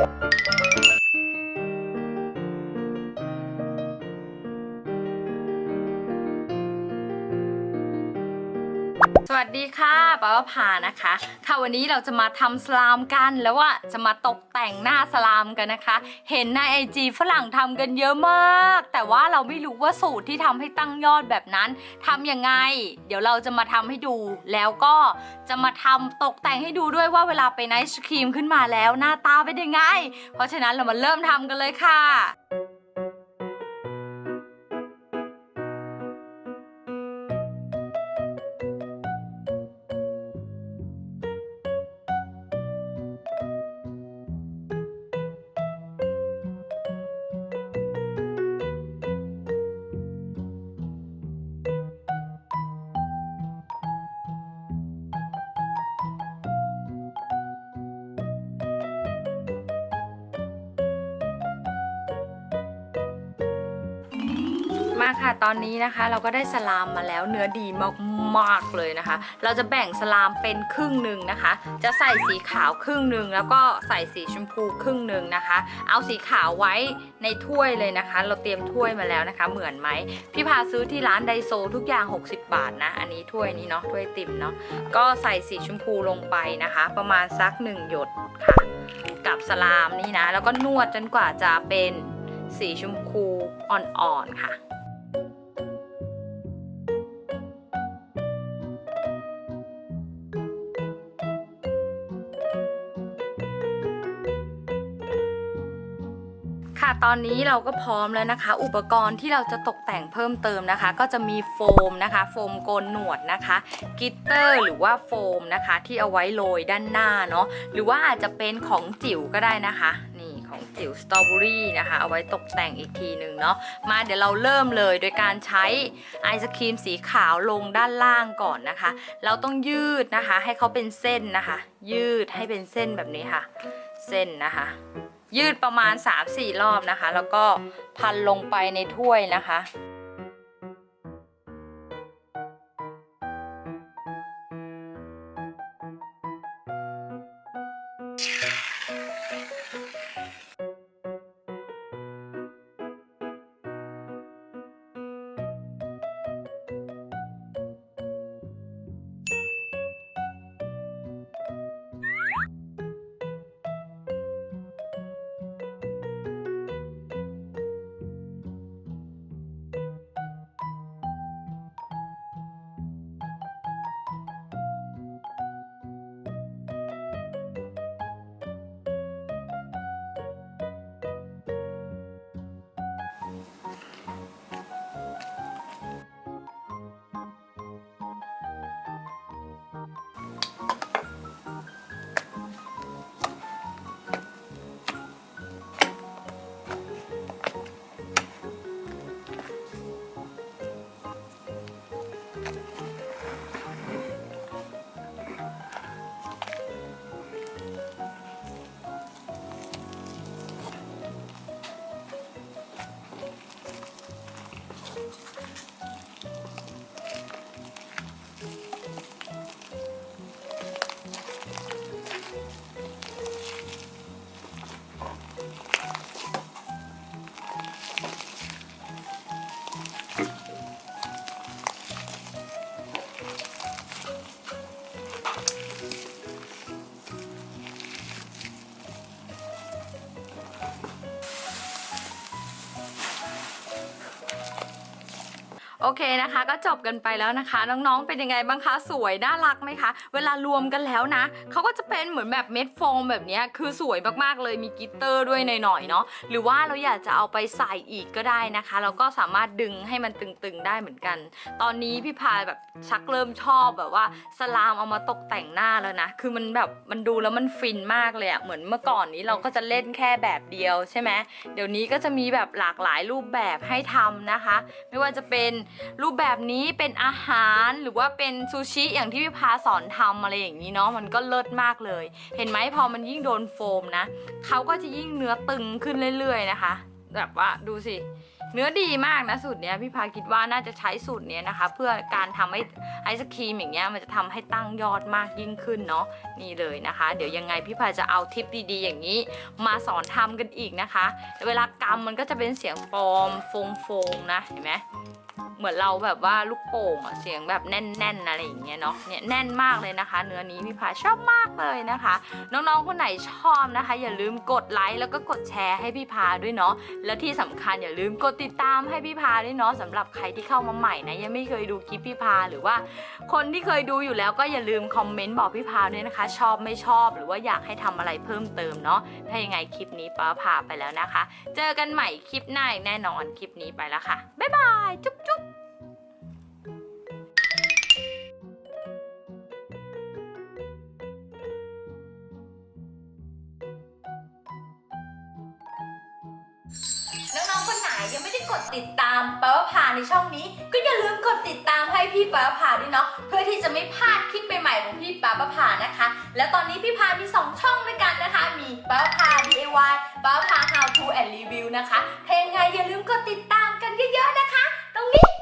you สวัสดีค่ะป้าพานะคะ ค่ะวันนี้เราจะมาทำสลามกันแล้วว่าจะมาตกแต่งหน้าสลามกันนะคะ เห็นในไอจีฝรั่งทำกันเยอะมาก แต่ว่าเราไม่รู้ว่าสูตรที่ทำให้ตั้งยอดแบบนั้นทำยังไง เดี๋ยวเราจะมาทำให้ดู แล้วก็จะมาทำตกแต่งให้ดูด้วยว่าเวลาไปไนท์ครีมขึ้นมาแล้วหน้าตาเป็นยังไง เพราะฉะนั้นเรามาเริ่มทำกันเลยค่ะ ค่ะตอนนี้นะคะเราก็ได้สลามมาแล้วเนื้อดีมากๆเลยนะคะ เราจะแบ่งสลามเป็นครึ่งหนึ่งนะคะ จะใส่สีขาวครึ่งหนึ่งแล้วก็ใส่สีชมพูครึ่งหนึ่งนะคะ เอาสีขาวไว้ในถ้วยเลยนะคะ เราเตรียมถ้วยมาแล้วนะคะ เหมือนไหมพี่พาซื้อที่ร้านไดโซทุกอย่าง 60 บาทนะ อันนี้ถ้วยนี้เนาะถ้วยติ่มเนาะก็ใส่สีชมพูลงไปนะคะ ประมาณสักหนึ่งหยดค่ะ กับสลามนี่นะ แล้วก็นวดจนกว่าจะเป็นสีชมพูอ่อนๆค่ะ ตอนนี้เราก็พร้อมแล้วนะคะ อุปกรณ์ที่เราจะตกแต่งเพิ่มเติมนะคะ ก็จะมีโฟมนะคะ โฟมโกนหนวดนะคะกิตเตอร์หรือว่าโฟมนะคะ ที่เอาไว้โรยด้านหน้าเนาะหรือว่าอาจจะเป็นของจิ๋วก็ได้นะคะนี่ของจิ๋วสตรอเบอรี่นะคะ เอาไว้ตกแต่งอีกทีหนึ่งเนาะมาเดี๋ยวเราเริ่มเลยโดยการใช้ไอศครีมสีขาวลงด้านล่างก่อนนะคะ เราต้องยืดนะคะ ให้เขาเป็นเส้นนะคะ ยืดให้เป็นเส้นแบบนี้ค่ะ เส้นนะคะ ยืดประมาณ 3-4 รอบนะคะ แล้วก็พันลงไปในถ้วยนะคะ โอเคนะคะ ก็จบกันไปแล้วนะคะ น้องๆเป็นยังไงบ้างคะสวยน่ารักไหมคะ เวลารวมกันแล้วนะเขาก็จะเป็นเหมือนแบบเม็ดโฟมแบบนี้คือสวยมากๆเลยมีกิตเตอร์ด้วยหน่อยๆเนาะหรือว่าเราอยากจะเอาไปใส่อีกก็ได้นะคะ เราก็สามารถดึงให้มันตึงๆได้เหมือนกัน ตอนนี้พี่พายแบบชักเริ่มชอบแบบว่าสลามเอามาตกแต่งหน้าแล้วนะ คือมันแบบมันดูแล้วมันฟินมากเลยอะเหมือนเมื่อก่อนนี้เราก็จะเล่นแค่แบบเดียวใช่ไหมเดี๋ยวนี้ก็จะมีแบบหลากหลายรูปแบบให้ทำนะคะ ไม่ว่าจะเป็นรูปแบบนี้เป็นอาหารหรือว่าเป็นซูชิอย่างที่พี่พาสอนทำอะไรอย่างนี้เนาะมันก็เลิศมากเลย เห็นไหมพอมันยิ่งโดนโฟมนะเขาก็จะยิ่งเนื้อตึงขึ้นเรื่อยๆนะคะ แบบว่าดูสิเนื้อดีมากนะสูตรเนี้ยพี่พาคิดว่าน่าจะใช้สูตรเนี้ยนะคะ เพื่อการทำให้ไอศครีมอย่างเงี้ยมันจะทำให้ตั้งยอดมากยิ่งขึ้นเนาะนี่เลยนะคะ เดี๋ยวยังไงพี่พาจะเอาทิปดีๆ อย่างนี้ มาสอนทำกันอีกนะคะ เวลากำมันก็จะเป็นเสียงฟอมฟงฟงๆนะเห็นไหม เหมือนเราแบบว่าลูกโป่งอะเสียงแบบแน่นๆอะไรอย่างเงี้ยเนาะเนี่ยแน่นมากเลยนะคะ เนื้อนี้พี่พาชอบมากเลยนะคะ น้องๆคนไหนชอบนะคะ อย่าลืมกดไลค์แล้วก็กดแชร์ให้พี่พาด้วยเนาะและที่สำคัญอย่าลืมกดติดตามให้พี่พาด้วยเนาะสำหรับใครที่เข้ามาใหม่นะยังไม่เคยดูคลิปพี่พาหรือว่า คนที่เคยดูอยู่แล้วก็อย่าลืมคอมเมนต์บอกพี่พาด้วยนะคะ ชอบไม่ชอบหรือว่าอยากให้ทำอะไรเพิ่มเติมเนาะถ้ายังไงคลิปนี้ป้าพาไปแล้วนะคะ เจอกันใหม่คลิปหน้าแน่นอนคลิปนี้ไปแล้วค่ะบ๊ายบายจุ๊บจุ๊บ น้องๆคนไหนยังไม่ได้กดติดตามปาวพาในช่องนี้ ก็อย่าลืมกดติดตามให้พี่ปาวพาด้วยเนาะเพื่อที่จะไม่พลาดคลิปใหม่ๆของพี่ปาวพานะคะ แล้วตอนนี้พี่พามี 2 ช่องด้วยกันนะคะ มีปาวพา DIY ปาวพา How to and Review นะคะเพียังไงอย่าลืมกดติดตามกันเยอะๆนะคะ ตรงนี้